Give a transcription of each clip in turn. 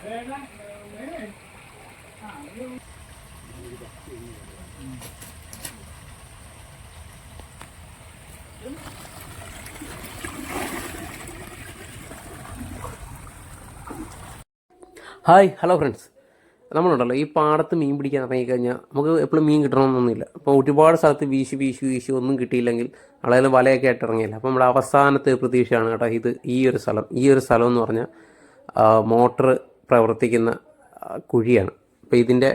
Hi hello friends. നമ്മളുണ്ടല്ലോ ഈ പാടത്ത് മീൻ പിടിക്കാൻ ഇറങ്ങിക്കഴിഞ്ഞാൽ നമുക്ക് എപ്പോഴും മീൻ കിട്ടണമെന്നൊന്നുമില്ല. അപ്പോൾ ഒരുപാട് സ്ഥലത്ത് വീശി വീശി വീശി ഒന്നും കിട്ടിയില്ലെങ്കിൽ ആളുകൾ വലയൊക്കെ ആയിട്ട് ഇറങ്ങിയില്ല. അപ്പോൾ നമ്മുടെ അവസാനത്തെ പ്രതീക്ഷയാണ് കേട്ടോ ഇത് ഈ ഒരു സ്ഥലം. ഈ ഒരു സ്ഥലം എന്ന് പറഞ്ഞാൽ മോട്ടർ പ്രവർത്തിക്കുന്ന കുഴിയാണ്. അപ്പോൾ ഇതിന്റെ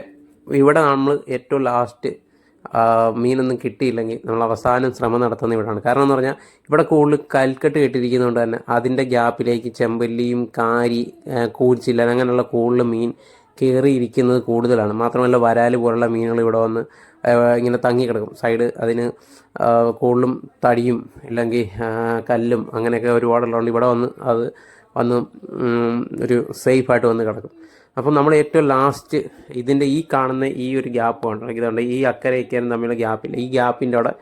ഇവിടെ നമ്മൾ ഏറ്റവും ലാസ്റ്റ് മീനൊന്നും കിട്ടിയില്ലെങ്കിൽ നമ്മൾ അവസാനം ശ്രമം നടത്തുന്ന ഇവിടെയാണ് കാരണം എന്ന് പറഞ്ഞാൽ ഇവിടെ കൂടുതൽ കൽക്കെട്ട് കെട്ടിയിരിക്കുന്നതുകൊണ്ട് തന്നെ അതിന്റെ ഗ്യാപ്പിലേക്ക് ചെമ്പല്ലിയും കാരി കൂച്ചില്ല അങ്ങനെയുള്ള കൂടുതൽ മീൻ കയറിയിരിക്കുന്നത് കൂടുതലാണ്. മാത്രമല്ല വരാൽ പോലുള്ള മീനുകൾ ഇവിടെ വന്ന് ഇങ്ങനെ തങ്ങിക്കിടക്കും. സൈഡ് അതിന് കൂടുതലും തടിയും ഇല്ലെങ്കിൽ കല്ലും അങ്ങനെയൊക്കെ ഒരുപാടുള്ളതുകൊണ്ട് ഇവിടെ വന്ന് അത് വന്ന് ഒരു സേഫായിട്ട് വന്ന് കിടക്കും. അപ്പം നമ്മൾ ഏറ്റവും ലാസ്റ്റ് ഇതിന്റെ ഈ കാണുന്ന ഈ ഒരു ഗ്യാപ്പ് ഉണ്ട് ഇതുണ്ട് ഈ അക്കരെ അക്കരയ്ക്കാനും തമ്മിലുള്ള ഗ്യാപ്പില്ല ഈ ഗ്യാപ്പിന്റെ അവിടെ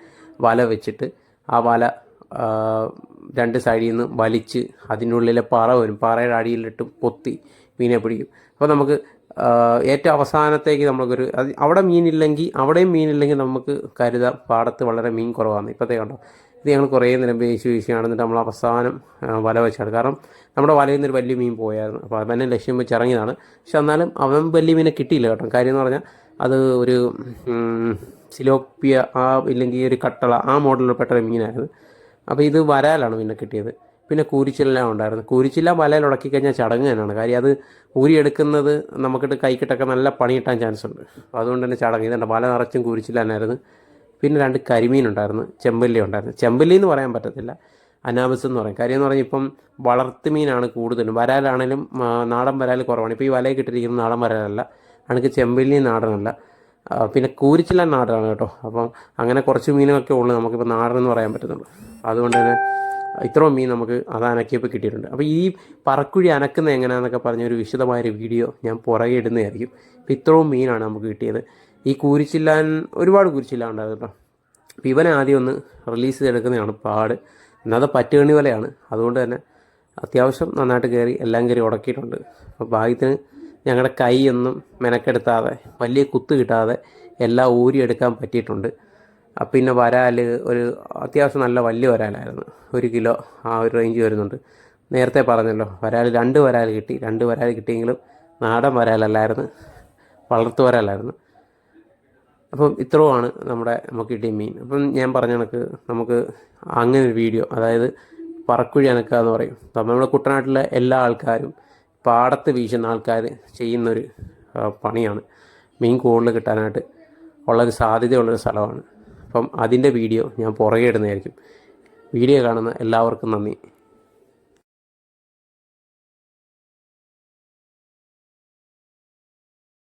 വല വെച്ചിട്ട് ആ വല രണ്ട് സൈഡിൽ നിന്ന് വലിച്ച് അതിനുള്ളിലെ പറ വരും. പാറയുടെ അടിയിലിട്ട് പൊത്തി മീനെ പിടിക്കും. അപ്പോൾ നമുക്ക് ഏറ്റവും അവസാനത്തേക്ക് നമുക്കൊരു അത് അവിടെ മീനില്ലെങ്കിൽ അവിടെയും മീനില്ലെങ്കിൽ നമുക്ക് കരുതാം. പാടത്ത് വളരെ മീൻ കുറവാണ് ഇപ്പോഴത്തെ കണ്ടോ? ഇത് ഞങ്ങൾ കുറേ നേരം വീശി വീശി നടന്നിട്ട് നമ്മൾ അവസാനം വല വെച്ചാണ്. കാരണം നമ്മുടെ വലയിൽ നിന്നൊരു വലിയ മീൻ പോയായിരുന്നു. അപ്പോൾ അവനെ ലക്ഷ്യം വെച്ച് ഇറങ്ങിയതാണ്. പക്ഷെ എന്നാലും അവൻ വലിയ മീനെ കിട്ടിയില്ല കേട്ടോ. കാര്യം എന്ന് പറഞ്ഞാൽ അത് ഒരു സിലോപ്പിയ ആ ഇല്ലെങ്കിൽ ഒരു കട്ടള ആ മോഡലിൽ പെട്ട മീനായിരുന്നു. അപ്പോൾ ഇത് വരാലാണ് പിന്നെ കിട്ടിയത്. പിന്നെ കൂരിച്ചിലെല്ലാം ഉണ്ടായിരുന്നു. കൂരിച്ചില്ല വലയിൽ ഉടക്കി കഴിഞ്ഞാൽ ചടങ്ങ് തന്നെയാണ്. കാര്യം അത് ഊരിയെടുക്കുന്നത് നമുക്കിട്ട് കൈക്കിട്ടൊക്കെ നല്ല പണിയിട്ടാൻ ചാൻസ് ഉണ്ട്. അതുകൊണ്ട് തന്നെ ചടങ്ങ്. ഇതുണ്ട്. വല നിറച്ചും കൂരിച്ചില്ല തന്നെയായിരുന്നു പിന്നെ രണ്ട് കരിമീൻ ഉണ്ടായിരുന്നു ചെമ്പല്ലി ഉണ്ടായിരുന്നു. ചെമ്പല്ലി എന്ന് പറയാൻ പറ്റത്തില്ല. അനാബസ് എന്ന് പറയും. കാര്യം എന്ന് പറഞ്ഞാൽ ഇപ്പം വളർത്തു മീനാണ് കൂടുതലും. വരാലാണേലും നാടൻ വരാൽ കുറവാണ്. ഇപ്പോൾ ഈ വലയൊക്കെ കിട്ടിയിരിക്കുന്ന നാടൻ വരാലല്ല. അണക്ക് ചെമ്പല്ലി നാടനല്ല. പിന്നെ കൂരിച്ചില്ല നാടനാണ് കേട്ടോ. അപ്പം അങ്ങനെ കുറച്ച് മീനൊക്കെ ഉള്ളൂ നമുക്കിപ്പോൾ നാടൻ എന്ന് പറയാൻ പറ്റുന്നുള്ളൂ. അതുകൊണ്ട് തന്നെ ഇത്രയും മീൻ നമുക്ക് അത് അനക്കിയപ്പോൾ കിട്ടിയിട്ടുണ്ട്. അപ്പോൾ ഈ പറക്കുഴി അനക്കുന്ന എങ്ങനെയാണെന്നൊക്കെ പറഞ്ഞ ഒരു വിശദമായൊരു വീഡിയോ ഞാൻ പുറകെ ഇടുന്നതായിരിക്കും. അപ്പോൾ ഇത്രയും മീനാണ് നമുക്ക് കിട്ടിയത്. ഈ കൂരിച്ചില്ലാൻ ഒരുപാട് കുരിച്ചില്ല ഉണ്ടായിരുന്നു കേട്ടോ. അപ്പോൾ ഇവനെ ആദ്യം ഒന്ന് റിലീസ് ചെയ്തെടുക്കുന്നതാണ് പാട്. എന്നാൽ പറ്റുകണി വലയാണ്. അതുകൊണ്ട് തന്നെ അത്യാവശ്യം നന്നായിട്ട് കയറി എല്ലാം കയറി ഉടക്കിയിട്ടുണ്ട്. അപ്പോൾ ഭാഗ്യത്തിന് ഞങ്ങളുടെ കൈയൊന്നും മെനക്കെടുത്താതെ വലിയ കുത്ത് കിട്ടാതെ എല്ലാം ഊരിയെടുക്കാൻ പറ്റിയിട്ടുണ്ട്. അപ്പം പിന്നെ വരാൽ ഒരു അത്യാവശ്യം നല്ല വലിയ വരാലായിരുന്നു. ഒരു കിലോ ആ ഒരു റേഞ്ച് വരുന്നുണ്ട്. നേരത്തെ പറഞ്ഞല്ലോ വരാൽ രണ്ട് വരാൽ കിട്ടി. രണ്ട് വരാൽ കിട്ടിയെങ്കിലും നാടൻ വരാലല്ലായിരുന്നു വളർത്തു വരാലായിരുന്നു. അപ്പം ഇത്രയുമാണ് നമ്മുടെ നമുക്ക് കിട്ടിയ മീൻ. അപ്പം ഞാൻ പറഞ്ഞ കണക്ക് നമുക്ക് അങ്ങനെ ഒരു വീഡിയോ അതായത് പറക്കുഴി അനക്കുക എന്ന് പറയും. അപ്പം നമ്മുടെ കുട്ടനാട്ടിലെ എല്ലാ ആൾക്കാരും പാടത്ത് വീശുന്ന ആൾക്കാർ ചെയ്യുന്നൊരു പണിയാണ്. മീൻ കൂടുതൽ കിട്ടാനായിട്ട് ഉള്ളൊരു സാധ്യതയുള്ളൊരു സ്ഥലമാണ്. അപ്പം അതിന്റെ വീഡിയോ ഞാൻ പുറകെ ഇടുന്നതായിരിക്കും. വീഡിയോ കാണുന്ന എല്ലാവർക്കും നന്ദി.